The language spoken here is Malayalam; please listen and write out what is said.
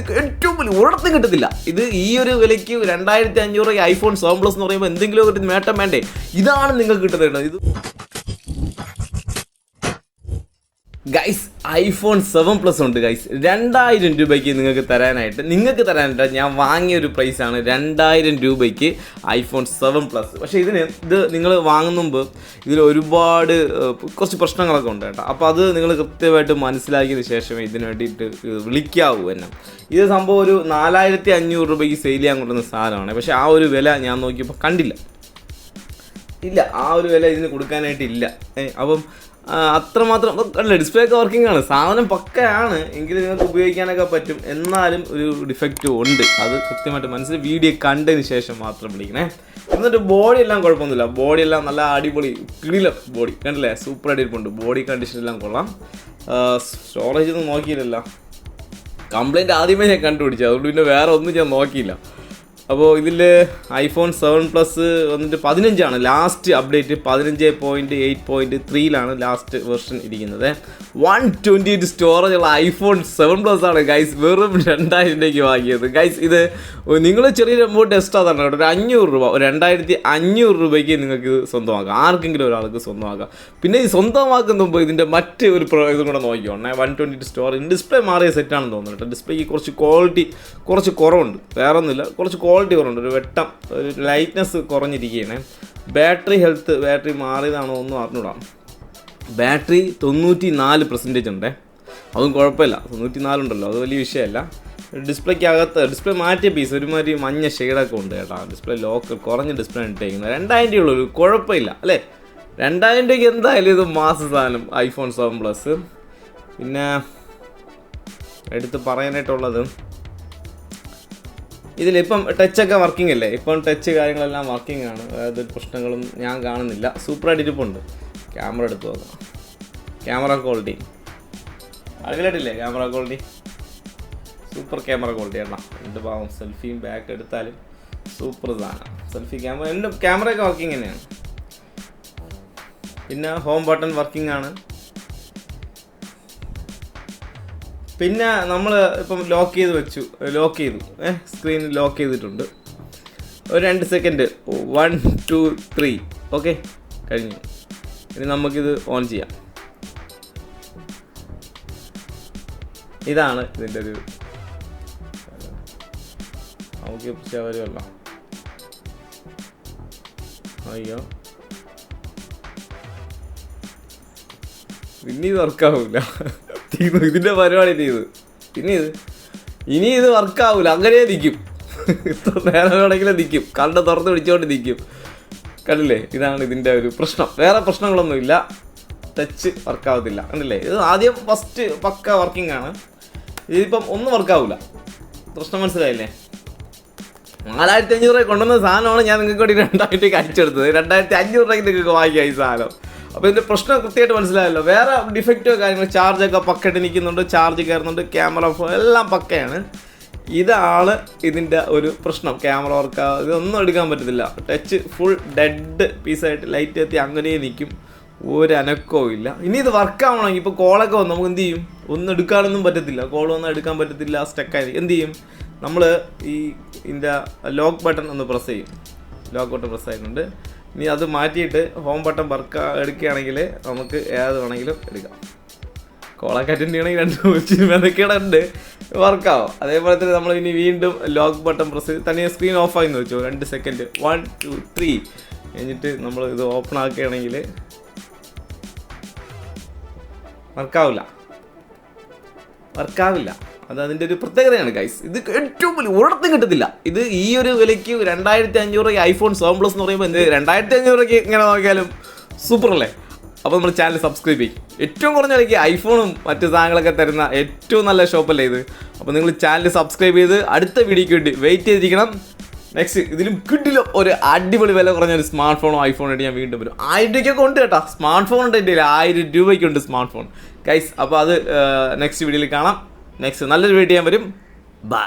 ഏറ്റവും വലിയ ഒരിടത്തും കിട്ടത്തില്ല. ഇത് ഈ ഒരു വിലയ്ക്ക് രണ്ടായിരത്തി അഞ്ഞൂറ് ഐഫോൺ സെവൻ പ്ലസ് എന്ന് പറയുമ്പോൾ എന്തെങ്കിലും ഒരു നേട്ടം വേണ്ടേ? ഇതാണ് നിങ്ങൾക്ക് കിട്ടുന്നത്. ഇത് ഗൈസ് ഐഫോൺ സെവൻ പ്ലസ് ഉണ്ട് ഗൈസ് രണ്ടായിരം രൂപയ്ക്ക് നിങ്ങൾക്ക് തരാനായിട്ട് നിങ്ങൾക്ക് തരാനായിട്ട് ഞാൻ വാങ്ങിയ ഒരു പ്രൈസാണ് രണ്ടായിരം രൂപയ്ക്ക് ഐഫോൺ സെവൻ പ്ലസ് പക്ഷേ ഇതിന് ഇത് നിങ്ങൾ വാങ്ങുന്ന മുമ്പ് ഇതിൽ ഒരുപാട് കുറച്ച് പ്രശ്നങ്ങളൊക്കെ ഉണ്ട് കേട്ടോ. അപ്പോൾ അത് നിങ്ങൾ കൃത്യമായിട്ട് മനസ്സിലാക്കിയതിന് ശേഷമേ ഇതിന് വേണ്ടിയിട്ട് വിളിക്കാവൂ എന്നെ. ഇത് സംഭവം ഒരു നാലായിരത്തി അഞ്ഞൂറ് രൂപയ്ക്ക് സെയിൽ ചെയ്യാൻ കൊണ്ടുവന്ന സാധനമാണ്. പക്ഷേ ആ ഒരു വില ഞാൻ നോക്കിയപ്പോൾ കണ്ടില്ല. ഇല്ല ആ ഒരു വില ഇതിന് കൊടുക്കാനായിട്ടില്ല അപ്പം അത്രമാത്രം അല്ല ഡിസ്പ്ലേ ഒക്കെ വർക്കിംഗ് ആണ്. സാധനം പക്കയാണ് എങ്കിലും നിങ്ങൾക്ക് ഉപയോഗിക്കാനൊക്കെ പറ്റും. എന്നാലും ഒരു ഡിഫക്റ്റ് ഉണ്ട്. അത് കൃത്യമായിട്ട് മനസ്സിൽ വീഡിയോ കണ്ടതിന് ശേഷം മാത്രം വിളിക്കണേ എന്നിട്ട് ബോഡി എല്ലാം കുഴപ്പമൊന്നുമില്ല. ബോഡി എല്ലാം നല്ല അടിപൊളി കിടില ബോഡി കണ്ടില്ലേ? സൂപ്പർ അടിയിരിപ്പുണ്ട് ബോഡി കണ്ടീഷൻ എല്ലാം കൊള്ളാം. സ്റ്റോറേജ് ഒന്നും നോക്കിയില്ലല്ലോ. കംപ്ലൈന്റ് ആദ്യമേ ഞാൻ കണ്ടുപിടിച്ചു. അതുകൊണ്ട് പിന്നെ വേറെ ഒന്നും ഞാൻ നോക്കിയില്ല. അപ്പോൾ ഇതിൽ ഐഫോൺ സെവൻ പ്ലസ് വന്നിട്ട് പതിനഞ്ചാണ്. ലാസ്റ്റ് അപ്ഡേറ്റ് പതിനഞ്ച് പോയിന്റ് എയ്റ്റ് പോയിന്റ് ത്രീയിലാണ് ലാസ്റ്റ് വെർഷൻ ഇരിക്കുന്നത്. വൺ ട്വന്റി എയ്റ്റ് സ്റ്റോറേജ് ഉള്ള ഐഫോൺ സെവൻ പ്ലസ് ആണ് ഗൈസ് വെറും രണ്ടായിരം രൂപയ്ക്ക് വാങ്ങിയത്. ഗൈസ് ഇത് നിങ്ങൾ ചെറിയ എമൗണ്ട് എക്സ്ട്രാ തന്നെ ഒരു അഞ്ഞൂറ് രൂപ ഒരു രണ്ടായിരത്തി അഞ്ഞൂറ് രൂപയ്ക്ക് നിങ്ങൾക്ക് സ്വന്തമാക്കാം. ആർക്കെങ്കിലും ഒരാൾക്ക് സ്വന്തമാക്കാം. പിന്നെ ഈ സ്വന്തമാക്കുന്ന മുമ്പ് ഇതിന്റെ മറ്റ് ഒരു ഇതും കൂടെ നോക്കിയോണേ one twenty eight storage display മാറിയ സെറ്റാണെന്ന് തോന്നുന്നു ഡിസ്പ്ലേക്ക് കുറച്ച് ക്വാളിറ്റി കുറച്ച് കുറവുണ്ട്. വേറെ ഒന്നുമില്ല കുറച്ച് ക്വാളിറ്റി കുറവുണ്ട്. ഒരു വെട്ടം ഒരു ലൈറ്റ്നെസ് കുറഞ്ഞിരിക്കുകയാണ്. ബാറ്ററി ഹെൽത്ത് ബാറ്ററി മാറിയതാണോ ഒന്നും അറിഞ്ഞൂടാം. ബാറ്ററി തൊണ്ണൂറ്റി നാല് പെർസെന്റേജ് ഉണ്ടേ. അതും കുഴപ്പമില്ല. തൊണ്ണൂറ്റി നാലുണ്ടല്ലോ അത് വലിയ വിഷയമല്ല. ഡിസ്പ്ലേക്ക് അകത്ത് ഡിസ്പ്ലേ മാറ്റിയ പീസ് ഒരുമാതിരി മഞ്ഞ ഷെയ്ഡൊക്കെ ഉണ്ട് കേട്ടോ. ഡിസ്പ്ലേ ലോക്കൽ കുറഞ്ഞ ഡിസ്പ്ലേ ഇട്ടേക്കുന്നത്. രണ്ടായിരം രൂപയുള്ള ഒരു കുഴപ്പമില്ല അല്ലേ? രണ്ടായിരം രൂപയ്ക്ക് എന്തായാലും ഇത് മാസ സാധനം ഐഫോൺ സെവൻ പ്ലസ് പിന്നെ എടുത്ത് പറയാനായിട്ടുള്ളത് ഇതിലിപ്പം ടച്ചൊക്കെ വർക്കിംഗ് അല്ലേ? ഇപ്പം ടച്ച് കാര്യങ്ങളെല്ലാം വർക്കിംഗ് ആണ്. അതായത് പ്രശ്നങ്ങളും ഞാൻ കാണുന്നില്ല. സൂപ്പറായിട്ട് ഇരിപ്പുണ്ട്. ക്യാമറ എടുത്ത് നോക്കാം. ക്യാമറ ക്വാളിറ്റി അറിയില്ലേ camera quality super camera quality എണ്ണ എന്ത് പാവം സെൽഫിയും ബാക്ക് എടുത്താലും സൂപ്പർ ഇതാണ് സെൽഫി ക്യാമറ എന്റെ ക്യാമറയൊക്കെ വർക്കിംഗ് തന്നെയാണ്. പിന്നെ ഹോം ബട്ടൺ വർക്കിംഗ് ആണ്. പിന്നെ നമ്മൾ ഇപ്പം ലോക്ക് ചെയ്ത് വെച്ചു. ലോക്ക് ചെയ്തു. ഏഹ് സ്ക്രീൻ ലോക്ക് ചെയ്തിട്ടുണ്ട്. ഒരു രണ്ട് second one two three okay കഴിഞ്ഞു. ഇനി നമുക്കിത് ഓൺ ചെയ്യാം. ഇതാണ് ഇതിന്റെ ഒരു നമുക്ക് പിടിച്ചാൽ വരുമല്ലോ അയ്യോ. പിന്നെ ഇത് വർക്കാവൂല തീർന്നു ഇതിന്റെ പരിപാടി ചെയ്ത്. ഇനി ഇത്. ഇനി ഇത് വർക്കാവൂല അങ്ങനെ നിൽക്കും ഇത്ര നേരം വേണമെങ്കിലും നിൽക്കും കണ്ണ് തുറന്ന് പിടിച്ചോണ്ട് നിൽക്കും കണ്ടില്ലേ? ഇതാണ് ഇതിന്റെ ഒരു പ്രശ്നം. വേറെ പ്രശ്നങ്ങളൊന്നുമില്ല. ടച്ച് വർക്കാവത്തില്ല കണ്ടില്ലേ? ഇത് ആദ്യം ഫസ്റ്റ് പക്ക വർക്കിംഗ് ആണ്. ഇതിപ്പം ഒന്നും വർക്കാവൂല പ്രശ്നം മനസ്സിലായില്ലേ? നാലായിരത്തി അഞ്ഞൂറ് രൂപ കൊണ്ടുവന്ന സാധനമാണ് ഞാൻ നിങ്ങൾക്ക് വേണ്ടി രണ്ടായിരത്തി അടിച്ചെടുത്തത്. രണ്ടായിരത്തി അഞ്ഞൂറ് രൂപയ്ക്ക് നിങ്ങൾക്ക് വാങ്ങിക്കാം ഈ സാധനം. അപ്പോൾ ഇതിന്റെ പ്രശ്നം കൃത്യമായിട്ട് മനസ്സിലായല്ലോ. വേറെ ഡിഫക്റ്റോ കാര്യങ്ങൾ ചാർജൊക്കെ പക്കയിട്ട് നിൽക്കുന്നുണ്ട് ചാർജ് കയറുന്നുണ്ട് ക്യാമറ എല്ലാം പക്കയാണ്. ഇതാണ് ഇതിന്റെ ഒരു പ്രശ്നം ക്യാമറ വർക്ക് ഇതൊന്നും എടുക്കാൻ പറ്റത്തില്ല. ടച്ച് ഫുൾ ഡെഡ് പീസായിട്ട് ലൈറ്റ് എത്തി അങ്ങനെ നിൽക്കും. ഒരു അനക്കവും ഇല്ല. ഇനി ഇത് വർക്കാവണമെങ്കിൽ ഇപ്പോൾ കോളൊക്കെ വന്നു നമുക്ക് എന്ത് ചെയ്യും? ഒന്നും എടുക്കാനൊന്നും പറ്റത്തില്ല. കോൾ വന്നാൽ എടുക്കാൻ പറ്റത്തില്ല സ്റ്റക്കായി എന്ത് ചെയ്യും? നമ്മൾ ഈ ഇതിന്റെ ലോക്ക് ബട്ടൺ ഒന്ന് പ്രസ് ചെയ്യും. ലോക്ക് ബട്ടൺ പ്രസ് ആയിട്ടുണ്ട്. ഇനി അത് മാറ്റിയിട്ട് ഹോം ബട്ടൺ വർക്ക് എടുക്കുകയാണെങ്കിൽ നമുക്ക് ഏത് വേണമെങ്കിലും എടുക്കാം. കോളൊക്കെ അറ്റൻഡ് ചെയ്യണമെങ്കിൽ രണ്ട് മെനക്കേടെ ഉണ്ട്. വർക്കാവും അതേപോലെ തന്നെ നമ്മൾ ഇനി വീണ്ടും ലോക്ക് ബട്ടൺ പ്രസ് തന്നെ സ്ക്രീൻ ഓഫ് ആയി വെച്ചു. രണ്ട് സെക്കൻഡ് വൺ ടു ത്രീ കഴിഞ്ഞിട്ട് നമ്മൾ ഇത് ഓപ്പൺ ആക്കുകയാണെങ്കിൽ വർക്കാവില്ല വർക്കാവില്ല അത് അതിന്റെ ഒരു പ്രത്യേകതയാണ് ഗൈസ് ഇത് ഏറ്റവും വലിയ ഒരിടത്തും കിട്ടത്തില്ല. ഇത് ഈ ഒരു വിലയ്ക്ക് രണ്ടായിരത്തി അഞ്ഞൂറ് ഐഫോൺ സെവൻ പ്ലസ് എന്ന് പറയുമ്പോൾ എന്ത് രണ്ടായിരത്തി അഞ്ഞൂറൊക്കെ ഇങ്ങനെ നോക്കിയാലും സൂപ്പർ അല്ലേ? അപ്പോൾ നമ്മൾ ചാനൽ സബ്സ്ക്രൈബ് ചെയ്യും. ഏറ്റവും കുറഞ്ഞ വിലയ്ക്ക് ഐഫോണും മറ്റു സാധനങ്ങളൊക്കെ തരുന്ന ഏറ്റവും നല്ല ഷോപ്പല്ലേ ഇത്? അപ്പോൾ നിങ്ങൾ ചാനൽ സബ്സ്ക്രൈബ് ചെയ്ത് അടുത്ത വീഡിയോയ്ക്ക് വേണ്ടി വെയിറ്റ് ചെയ്തിരിക്കണം. നെക്സ്റ്റ് ഇതിലും കിട്ടില്ല ഒരു അടിപൊളി വില കുറഞ്ഞ ഒരു സ്മാർട്ട് ഫോണോ ഐഫോണോ ആയിട്ട് ഞാൻ വീണ്ടും വരും. ആയിരം രൂപയ്ക്കൊക്കെ ഉണ്ട് കേട്ടോ. സ്മാർട്ട് ഫോൺ ഉണ്ട് എന്റെ. ആയിരം രൂപയ്ക്കുണ്ട് സ്മാർട്ട് ഫോൺ ഗൈസ് അപ്പോൾ അത് നെക്സ്റ്റ് വീഡിയോയിൽ കാണാം. നെക്സ്റ്റ് നല്ലൊരു വീഡിയോ വരും. ബൈ